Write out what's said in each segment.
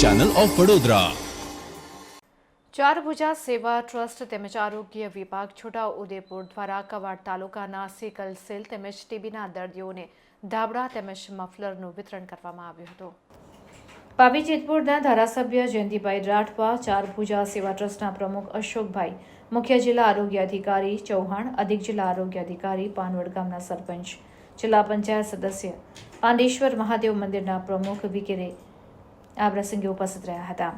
Channel of Vadodara Charbhuja Seva trust તેમજ આરોગ્ય વિભાગ છોટા ઉદેપુર દ્વારા કવાડ તાલુકાના સિકલ સેલ તેમજ ટીબીના દર્દીઓને ધાબળા તેમજ મફલરનું વિતરણ કરવામાં આવ્યું હતું. પાવી જેતપુરના ધારાસભ્ય જયંતિભાઈ રાઠવા, ચારભુજા સેવા ટ્રસ્ટના પ્રમુખ અશોકભાઈ, મુખ્ય જિલ્લા આરોગ્ય અધિકારી ચૌહાણ, અધિક જિલ્લા આરોગ્ય અધિકારી પાનવડ ગામના સરપંચ જિલ્લા પંચાયત સદસ્ય પાંડેશ્વર મહાદેવ મંદિરના પ્રમુખ વિગેરે આ પ્રસંગે ઉપસ્થિત રહ્યા હતા.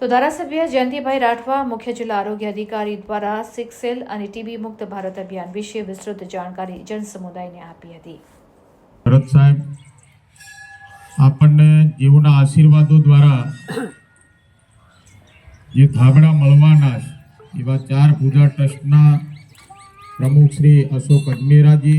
તો ધારાસભ્ય જયંતિભાઈ રાઠવા, મુખ્ય જિલ્લા આરોગ્ય અધિકારી દ્વારા સિક્સેલ અને ટીબી મુક્ત ભારત અભિયાન વિશે વિસ્તૃત જાણકારી જનસમુદાયને આપી હતી. ભરત સાહેબ, આપણને જીવના આશીર્વાદો દ્વારા જે ધાબળા મળવાના એવા ચાર પૂજા ટ્રસ્ટના પ્રમુખ શ્રી અશોક અજમેરાજી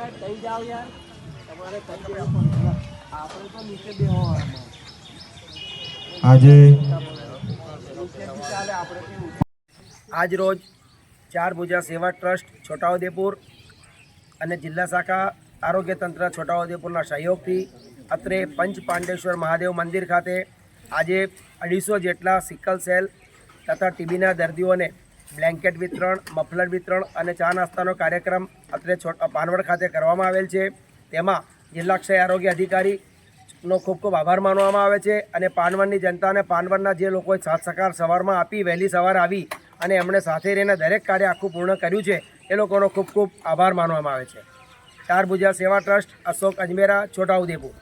આવો અહીંયા આવો અહીંયા આવો થઈ જાવ યાર. તમારે થઈ જાવ આપણે તો નીચે બેહો આજે આજ રોજ ચાર ભુજા સેવા ટ્રસ્ટ છોટાઉદેપુર અને જિલ્લા શાખા આરોગ્ય તંત્ર છોટાઉદેપુરના સહયોગથી અત્રે પંચ પાંડેશ્વર મહાદેવ મંદિર ખાતે આજે અઢીસો જેટલા સિકલ સેલ તથા ટીબીના દર્દીઓને બ્લેન્કેટ વિતરણ, મફલર વિતરણ અને ચા નાસ્તાનો કાર્યક્રમ અત્રે પાનવડ ખાતે કરવામાં આવેલ છે. તેમાં જિલ્લા ક્ષય આરોગ્ય અધિકારી નો ખૂબ ખૂબ આભાર માનવામાં આવે છે અને પાનવડની જનતાને પાનવડના જે લોકોએ સાથ સહકાર સવારમાં આપી, વહેલી સવાર આવી અને એમણે સાથે રહીને દરેક કાર્ય આખું પૂર્ણ કર્યું છે, એ લોકોનો ખૂબ ખૂબ આભાર માનવામાં આવે છે. ચાર ભુજા સેવા ટ્રસ્ટ અશોક અજમેરા છોટાઉદેપુર